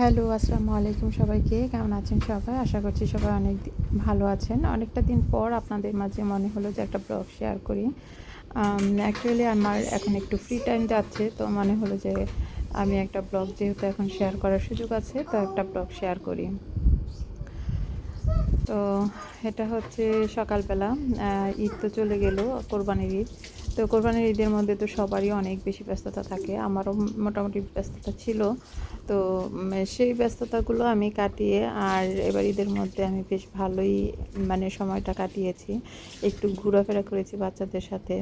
Hello, আসসালামু আলাইকুম সবাইকে। কেমন আছেন সবাই? আশা করছি সবাই অনেক ভালো আছেন। অনেকটা দিন পর আপনাদের মাঝে মনে হলো যে একটা ব্লগ শেয়ার করি। অ্যাকচুয়ালি আমার এখন একটু ফ্রি টাইম যাচ্ছে, তো মনে হলো যে আমি একটা ব্লগ যেহেতু এখন শেয়ার করার সুযোগ আছে, তো একটা ব্লগ শেয়ার করি। তো এটা হচ্ছে সকালবেলা ঈদ তো চলে গেল, কোরবানির ঈদ। তো কোরবানির ঈদের মধ্যে তো সবারই অনেক বেশি ব্যস্ততা থাকে। আমারও মোটামুটি ব্যস্ততা ছিল। তো সেই ব্যস্ততাগুলো আমি কাটিয়ে আর এবার ঈদের মধ্যে আমি বেশ ভালোই মানে সময়টা কাটিয়েছি। একটু ঘোরাফেরা করেছি বাচ্চাদের সাথে।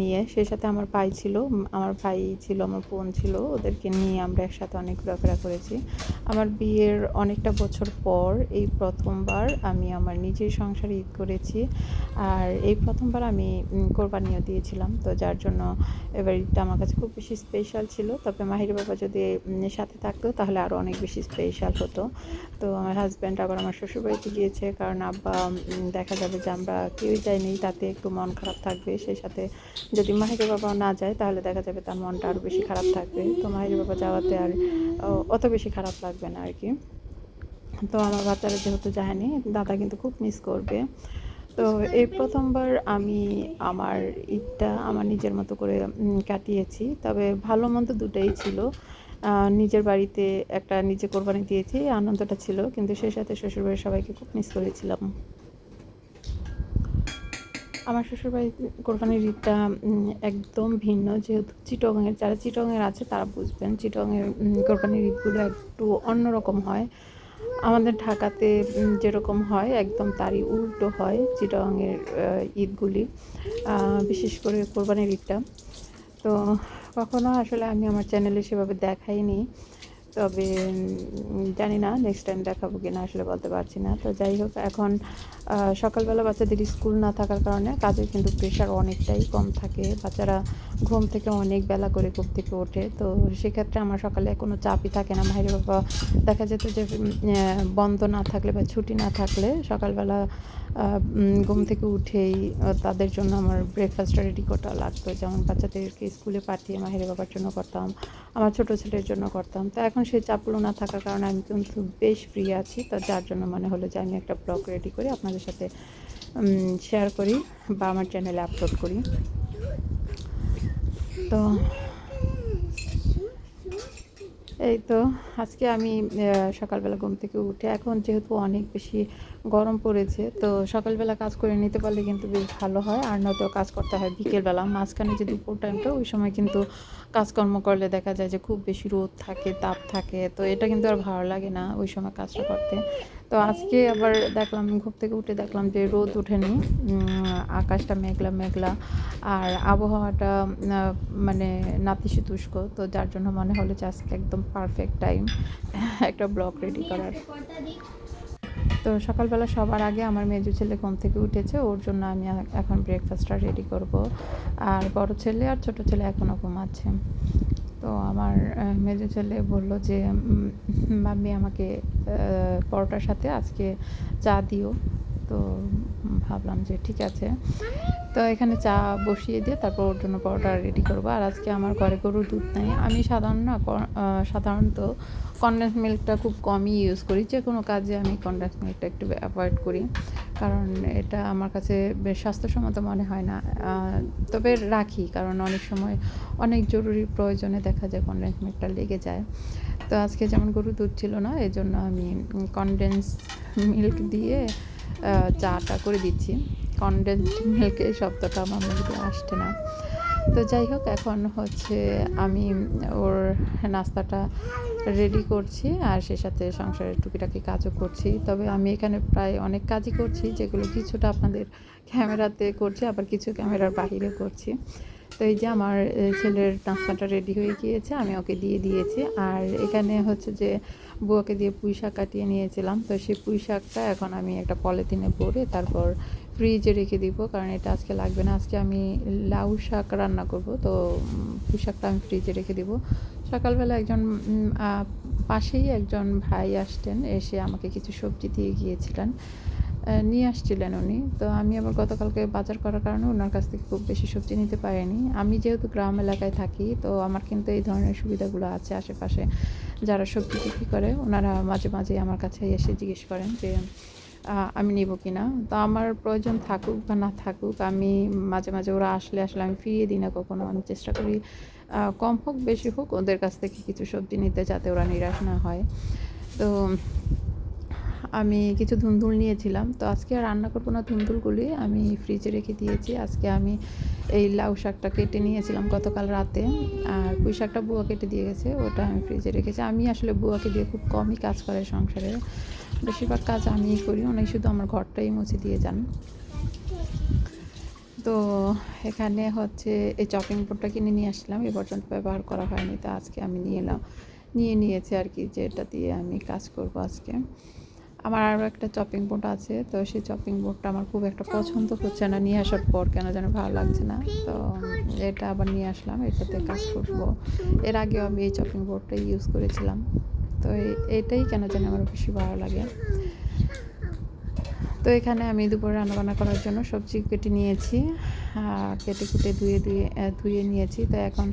নিয়ে সেই সাথে আমার ভাই ছিল আমার ভাই ছিল, আমার বোন ছিল, ওদেরকে নিয়ে আমরা একসাথে অনেক ঘোরাফেরা করেছি। আমার বিয়ের অনেকটা বছর পর এই প্রথমবার আমি আমার নিজের সংসারে ঈদ করেছি আর এই প্রথমবার আমি কোরবানিও দিয়েছিলাম। তো যার জন্য এবার ঈদটা আমার কাছে খুব বেশি স্পেশাল ছিল। তবে মাহির বাবা যদি সাথে থাকতো তাহলে আরও অনেক বেশি স্পেশাল হতো। তো আমার হাজব্যান্ড আবার আমার শ্বশুরবাড়িতে গিয়েছে কারণ আব্বা দেখা যাবে যে আমরা কেউই যাইনি, তাতে একটু মন খারাপ থাকবে, সেই সাথে যদি মাহির বাবা না যায়, তাহলে দেখা যাবে তার মনটা আরও বেশি খারাপ থাকবে। তো মাহির বাবা যাওয়াতে আর অত বেশি খারাপ লাগবে না আর কি। তো আমার বাচ্চারা যেহেতু যায়নি, দাদা কিন্তু খুব মিস করবে। তো এই প্রথমবার আমি আমার ঈদটা আমার নিজের মতো করে কাটিয়েছি। তবে ভালো মন্দ দুটাই ছিল। নিজের বাড়িতে একটা নিজে কোরবানি দিয়েছি, আনন্দটা ছিল। কিন্তু সেই সাথে শ্বশুরবাড়ির সবাইকে খুব মিস করেছিলাম। আমার শ্বশুরবাড়ি কোরবানির ঈদটা একদম ভিন্ন। যেহেতু চিটংয়ের যারা চিটংয়ের আছে তারা বুঝবেন চিটংয়ের কোরবানির ঈদগুলো একটু অন্যরকম হয়। আমাদের ঢাকাতে যেরকম হয়, একদম তারই উল্টো হয় চিটংয়ের ঈদগুলি বিশেষ করে কোরবানির ঈদটা। তো কখনো আসলে আমি আমার চ্যানেলে সেভাবে দেখাইনি। তবে জানি না নেক্সট টাইম দেখাবো কিনা, আসলে বলতে পারছি না। তো যাই হোক, এখন সকালবেলা বাচ্চাদের স্কুল না থাকার কারণে কাজের কিন্তু প্রেশার অনেকটাই কম থাকে। বাচ্চারা ঘুম থেকে অনেক বেলা করে ঘুম থেকে ওঠে। তো সেক্ষেত্রে আমার সকালে কোনো চাপই থাকে না। মাহির বাবা, দেখা যেত যে বন্ধ না থাকলে বা ছুটি না থাকলে সকালবেলা ঘুম থেকে উঠেই তাদের জন্য আমার ব্রেকফাস্টটা রেডি করা লাগতো। যেমন বাচ্চাদেরকে স্কুলে পাঠিয়ে মাহির বাবার জন্য করতাম, আমার ছোটো ছেলের জন্য করতাম। তো এখন সেই চাপগুলো না থাকার কারণে আমি কিন্তু বেশ ফ্রি আছি। তো যার জন্য মনে হলো যে আমি একটা ব্লগ রেডি করি, আপনাদের সাথে শেয়ার করি বা আমার চ্যানেলে আপলোড করি। তো এই তো, আজকে আমি সকালবেলা ঘুম থেকে উঠে, এখন যেহেতু অনেক বেশি গরম পড়েছে, তো সকালবেলা কাজ করে নিতে পারলে কিন্তু বেশ ভালো হয়, আর নয়তো কাজ করতে হয় বিকেলবেলা। মাঝখানে যে দুপুর টাইমটা ওই সময় কিন্তু কাজকর্ম করলে দেখা যায় যে খুব বেশি রোদ থাকে, তাপ থাকে, তো এটা কিন্তু আর ভালো লাগে না, ওই সময় কাজটা করতে। তো আজকে আবার দেখলাম, ঘুম থেকে উঠে দেখলাম যে রোদ ওঠেনি। আকাশটা মেঘলা মেঘলা। আর আবহাওয়াটা মানে নাতিশীতুষ্ক তো যার জন্য মনে হলো যে আজকে একদম পারফেক্ট টাইম একটা ব্লগ রেডি করার। তো সকালবেলা সবার আগে আমার মেজো ছেলে ঘুম থেকে উঠেছে, ওর জন্য আমি এখন ব্রেকফাস্টটা রেডি করব। আর বড় ছেলে আর ছোট ছেলে এখনও ঘুমাচ্ছে। তো আমার মেজো ছেলে বলল যে মাম্মি আমাকে পরোটার সাথে আজকে চা দিও। তো ভাবলাম যে ঠিক আছে। তো এখানে চা বসিয়ে দিয়ে তারপর ওর জন্য পরোটা রেডি করব। আর আজকে আমার ঘরে গরুর দুধ নেই। আমি সাধারণ না সাধারণত কনডেন্স মিল্কটা খুব কমই ইউজ করি। যে কোনো কাজে আমি কনডেন্স মিল্কটা একটু অ্যাভয়েড করি। কারণ এটা আমার কাছে বেশ স্বাস্থ্যসম্মত মনে হয় না। তবে রাখি, কারণ অনেক সময় অনেক জরুরি প্রয়োজনে দেখা যায় কনডেন্স মিল্কটা লেগে যায়। তো আজকে যেমন গরু দুধ ছিল না এই জন্য আমি কনডেন্স মিল্ক দিয়ে চাটা করে দিচ্ছি। কনডেন্স মিল্কের শব্দটা আমার মধ্যে আসছে না। তো যাই হোক, এখন হচ্ছে আমি ওর নাস্তাটা রেডি করছি আর সে সাথে সংসারের টুকিটাকি কাজও করছি। তবে আমি এখানে প্রায় অনেক কাজই করছি, যেগুলো কিছুটা আপনাদের ক্যামেরাতে করছি, আবার কিছু ক্যামেরার বাহিরে করছি। তো এই যে আমার ছেলের নাস্তাটা রেডি হয়ে গিয়েছে, আমি ওকে দিয়ে দিয়েছি। আর এখানে হচ্ছে যে বুয়াকে দিয়ে পুঁই শাক কাটিয়ে নিয়েছিলাম। তো সেই পুঁই শাকটা এখন আমি একটা পলিথিনে পরে তারপর ফ্রিজে রেখে দিব, কারণ এটা আজকে লাগবে না। আজকে আমি লাউ শাক রান্না করব, তো শাকটা আমি ফ্রিজে রেখে দিব। সকালবেলা একজন পাশেই একজন ভাই আসতেন, এসে আমাকে কিছু সবজি দিয়ে গিয়েছিলেন। নিয়ে আসছিলেন উনি। তো আমি আবার গতকালকে বাজার করার কারণে ওনার কাছ থেকে খুব বেশি সবজি নিতে পারিনি। আমি যেহেতু গ্রাম এলাকায় থাকি, তো আমার কিন্তু এই ধরনের সুবিধাগুলো আছে আশেপাশে যারা সবজি বিক্রি করে, ওনারা মাঝে মাঝে আমার কাছে এসে জিজ্ঞেস করেন যে আমি নিব কি না তো আমার প্রয়োজন থাকুক বা না থাকুক, আমি মাঝে মাঝে ওরা আসলে আসলে আমি ফিরিয়ে দিই না কখনো। আমি চেষ্টা করি কম হোক, বেশি হোক, ওদের কাছ থেকে কিছু সবজি নিতে যাতে ওরা নিরাশ না হয়। তো আমি কিছু ধুন্দুল নিয়েছিলাম। তো আজকে রান্না করব না ধুন্দুলগুলি আমি ফ্রিজে রেখে দিয়েছি। আজকে আমি এই লাউ শাকটা কেটে নিয়েছিলাম গতকাল রাতে। আর পুঁই শাকটা বুয়া কেটে দিয়ে গেছে, ওটা আমি ফ্রিজে রেখেছি। আমি আসলে বুয়াকে দিয়ে খুব কমই কাজ করে সংসারে। বেশিরভাগ কাজ আমিই করি উনি শুধু আমার ঘরটাই মুছে দিয়ে যান। তো এখানে হচ্ছে এই চপিং বোর্ডটা কিনে নিয়ে আসলাম। এ পর্যন্ত ব্যবহার করা হয়নি। তো আজকে আমি নিয়ে এলাম নিয়ে নিয়েছি আর কি যে এটা দিয়ে আমি কাজ করব আজকে। আমার আরও একটা চপিং বোর্ড আছে, তো সেই চপিং বোর্ডটা আমার খুব একটা পছন্দ হচ্ছে না। নিয়ে আসার পর কেন যেন ভালো লাগছে না। তো এটা আবার নিয়ে আসলাম, এটাতে কাজ করব। এর আগেও আমি এই চপিং বোর্ডটাই ইউজ করেছিলাম। তো এটাই কেন যেন আমার বেশি ভালো লাগে। তো এখানে আমি দুপুরে রান্নাবান্না করার জন্য সবজি কেটে নিয়েছি কেটে কেটে ধুয়ে ধুয়ে ধুয়ে নিয়েছি। তো এখন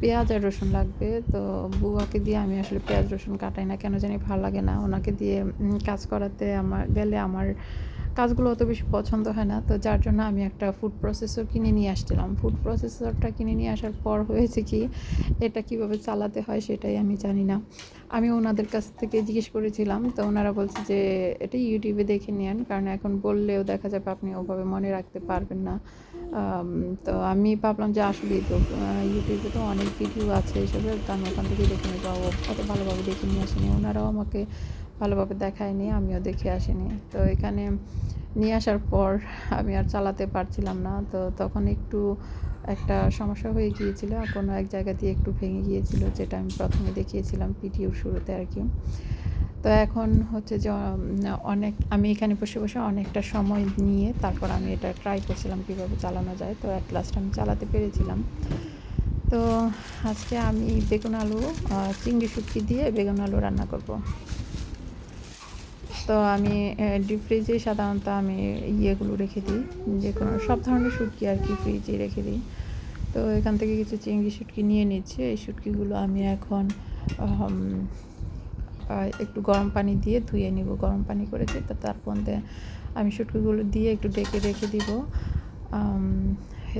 পেঁয়াজ আর রসুন লাগবে। তো বুয়াকে দিয়ে আমি আসলে পেঁয়াজ রসুন কাটাই না, কেন জানি ভালো লাগে না। ওনাকে দিয়ে কাজ করাতে আমার, গেলে আমার কাজগুলো অত বেশি পছন্দ হয় না। তো যার জন্য আমি একটা ফুড প্রসেসর কিনে নিয়ে আসছিলাম। ফুড প্রসেসরটা কিনে নিয়ে আসার পর হয়েছে কি, এটা কীভাবে চালাতে হয় সেটাই আমি জানি না। আমি ওনাদের কাছ থেকে জিজ্ঞেস করেছিলাম, তো ওনারা বলছে যে, এটা ইউটিউবে দেখে নেন, কারণ এখন বললেও দেখা যাবে আপনি ওভাবে মনে রাখতে পারবেন না। তো আমি ভাবলাম যে আসলেই তো ইউটিউবে তো অনেক ভিডিও আছে, এসবের তো আমি ওখান থেকে দেখে নেব। অত ভালোভাবে দেখে নিয়ে আসিনি। ওনারাও আমাকে ভালোভাবে দেখায়নি, আমিও দেখে আসিনি। তো এখানে নিয়ে আসার পর আমি আর চালাতে পারছিলাম না। তো তখন একটু একটা সমস্যা হয়ে গিয়েছিল কোনো এক জায়গা দিয়ে একটু ভেঙে গিয়েছিল, যেটা আমি প্রথমে দেখিয়েছিলাম ভিডিওর শুরুতে আর কি। তো এখন হচ্ছে যে অনেক, আমি এখানে বসে বসে অনেকটা সময় নিয়ে তারপর আমি এটা ট্রাই করছিলাম কীভাবে চালানো যায়। তো অ্যাট লাস্ট আমি চালাতে পেরেছিলাম। তো আজকে আমি বেগুন আলু চিংড়ি শুটকি দিয়ে বেগুন আলু রান্না করব। তো আমি ডিপ ফ্রিজে সাধারণত আমি ইয়েগুলো রেখে দিই। যে কোনো, সব ধরনের শুটকি আর কি ফ্রিজে রেখে দিই। তো এখান থেকে কিছু চিংড়ি শুটকি নিয়ে নিচ্ছি। এই শুটকিগুলো আমি এখন একটু গরম পানি দিয়ে ধুয়ে নিব। গরম পানি করেছি, তো তার মধ্যে আমি শুটকিগুলো দিয়ে একটু ডেকে রেখে দিব।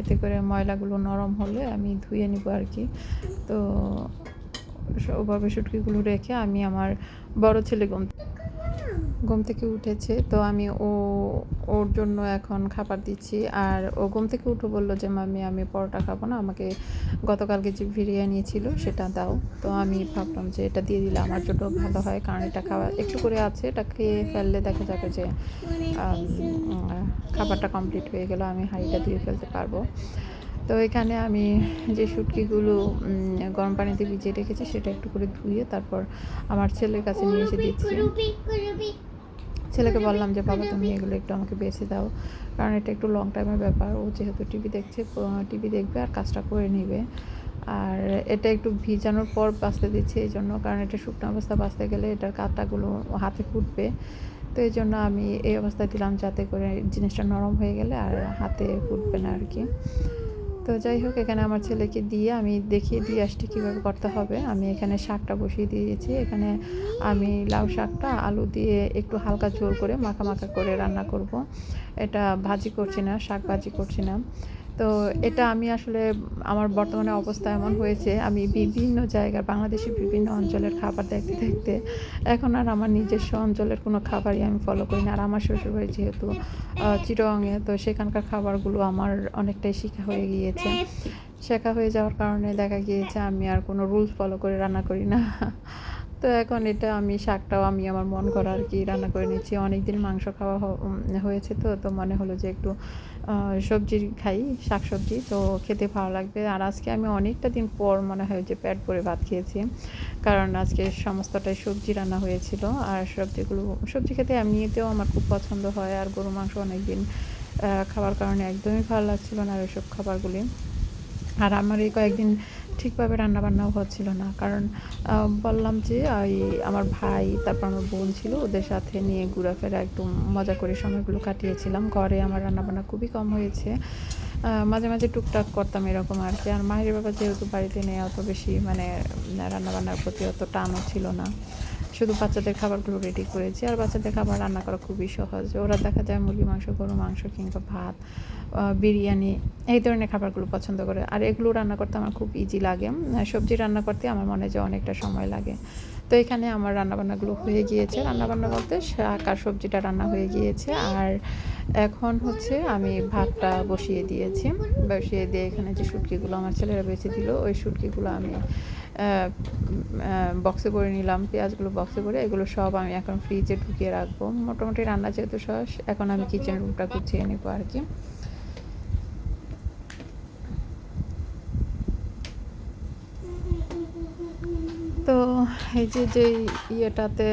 এতে করে ময়লাগুলো নরম হলে আমি ধুয়ে নিব আর কি। তো ওভাবে শুটকিগুলো রেখে আমি আমার বড় ছেলে ঘুম ঘুম থেকে উঠেছে, তো আমি ও, ওর জন্য এখন খাবার দিচ্ছি। আর ও ঘুম থেকে উঠে বলল যে মামি আমি পরোটা খাব না, আমাকে গতকালকে যে বিরিয়ানি ছিল সেটা দাও। তো আমি ভাবলাম যে, এটা দিয়ে দিলে আমার জন্য ভালো হয়, কারণ এটা খাওয়া একটু করে আছে, এটা খেয়ে ফেললে দেখা যাবে যে খাবারটা কমপ্লিট হয়ে গেল, আমি হাঁড়িটা দিয়ে ফেলতে পারব। তো এখানে আমি যে শুটকিগুলো গরম পানিতে ভিজিয়ে রেখেছি সেটা একটু করে ধুয়ে তারপর আমার ছেলের কাছে নিয়ে এসে দিচ্ছি। ছেলেকে বললাম যে, বাবা, তুমি এগুলো একটু আমাকে বেছে দাও। কারণ এটা একটু লং টাইমের ব্যাপার। ও যেহেতু টিভি দেখছে টিভি দেখবে আর কাজটা করে নেবে। আর এটা একটু ভিজানোর পর বাঁচতে দিচ্ছে এই জন্য, কারণ এটা শুকনো অবস্থা বাঁচতে গেলে এটার কাঁটাগুলো হাতে ফুটবে। তো এই জন্য আমি এই অবস্থায় দিলাম যাতে করে জিনিসটা নরম হয়ে গেলে আর হাতে ফুটবে না আর কি। তো যাই হোক, এখানে আমার ছেলেকে দিয়ে আমি দেখিয়ে দিয়ে আসছি কীভাবে করতে হবে। আমি এখানে শাকটা বসিয়ে দিয়েছি। এখানে আমি লাউ শাকটা, আলু দিয়ে একটু হালকা ঝোল করে, মাখা মাখা করে রান্না করব। এটা ভাজি করছি না, শাক ভাজি করছি না। তো এটা আমি আসলে, আমার বর্তমানে অবস্থা এমন হয়েছে, আমি বিভিন্ন জায়গার, বাংলাদেশের বিভিন্ন অঞ্চলের খাবার দেখতে দেখতে, এখন আর আমার নিজস্ব অঞ্চলের কোনো খাবারই আমি ফলো করি না। আর আমার শ্বশুরবাড়ি যেহেতু চিটংয়ে তো সেখানকার খাবারগুলো আমার অনেকটাই শেখা হয়ে গিয়েছে। শেখা হয়ে যাওয়ার কারণে দেখা গিয়েছে আমি আর কোনো রুলস ফলো করে রান্না করি না। তো এখন এটা আমি শাকটাও আমি আমার মন করা আর কি রান্না করে নিচ্ছি। অনেক দিন মাংস খাওয়া হয়েছে তো তো মনে হলো যে একটু সবজি খাই শাক সবজি তো খেতে ভালো লাগবে। আর আজকে আমি অনেকটা দিন পর মনে হয় যে পেট ভরে ভাত খেয়েছি কারণ আজকে সমস্তটাই সবজি রান্না হয়েছিল। আর সবজিগুলো সবজি খেতে এমনিতেও আমার খুব পছন্দ হয়। আর গরু মাংস অনেক দিন আহ, খাওয়ার কারণে একদমই ভালো লাগছিল না আর ওইসব খাবারগুলি। আর আমার এই কয়েকদিন ঠিকভাবে রান্নাবান্নাও হচ্ছিল না। কারণ বললাম যে, ওই আমার ভাই, তারপর আমার বোন ছিল, ওদের সাথে নিয়ে ঘোরাফেরা একটু মজা করে সময়গুলো কাটিয়েছিলাম। ঘরে আমার রান্নাবান্না খুবই কম হয়েছে। মাঝে মাঝে টুকটাক করতাম এরকম আর কি। আর মাহির বাবা যেহেতু বাড়িতে নেই, অত বেশি মানে রান্নাবান্নার প্রতি অত টানও ছিল না। শুধু বাচ্চাদের খাবারগুলো রেডি করেছি। আর বাচ্চাদের খাবার রান্না করা খুবই সহজ। ওরা দেখা যায় মুরগি, মাংস, গরু, মাংস কিংবা ভাত বিরিয়ানি এই ধরনের খাবারগুলো পছন্দ করে। আর এগুলো রান্না করতে আমার খুব ইজি লাগে। সবজি রান্না করতে আমার মনে যে অনেকটা সময় লাগে। তো এখানে আমার রান্নাবান্নাগুলো হয়ে গিয়েছে। রান্নাবান্না বলতে শাক আর সবজিটা রান্না হয়ে গিয়েছে। আর এখন হচ্ছে আমি ভাতটা বসিয়ে দিয়েছি। বসিয়ে দিয়ে এখানে যে শুটকিগুলো আমার ছেলেরা বেছে দিল, ওই শুটকিগুলো আমি বক্সে করে নিলাম, পেঁয়াজগুলো বক্সে করে, এগুলো সব আমি এখন ফ্রিজে ঢুকিয়ে রাখব। মোটামুটি রান্না যেহেতু সস এখন আমি কিচেন রুমটা গুছিয়ে নেব আর কি। তো এই যে যে ইয়েটাতে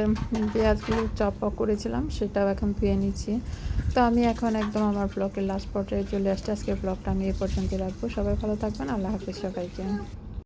পেঁয়াজগুলো চপ করেছিলাম, সেটাও এখন ধুয়ে নিচ্ছি। তো আমি এখন একদম আমার ব্লগের লাস্ট পর্যায়ে চলে আসছি। আজকের ব্লগটা আমি এ পর্যন্ত রাখব। সবাই ভালো থাকবেন। আল্লাহ হাফিজ সবাইকে।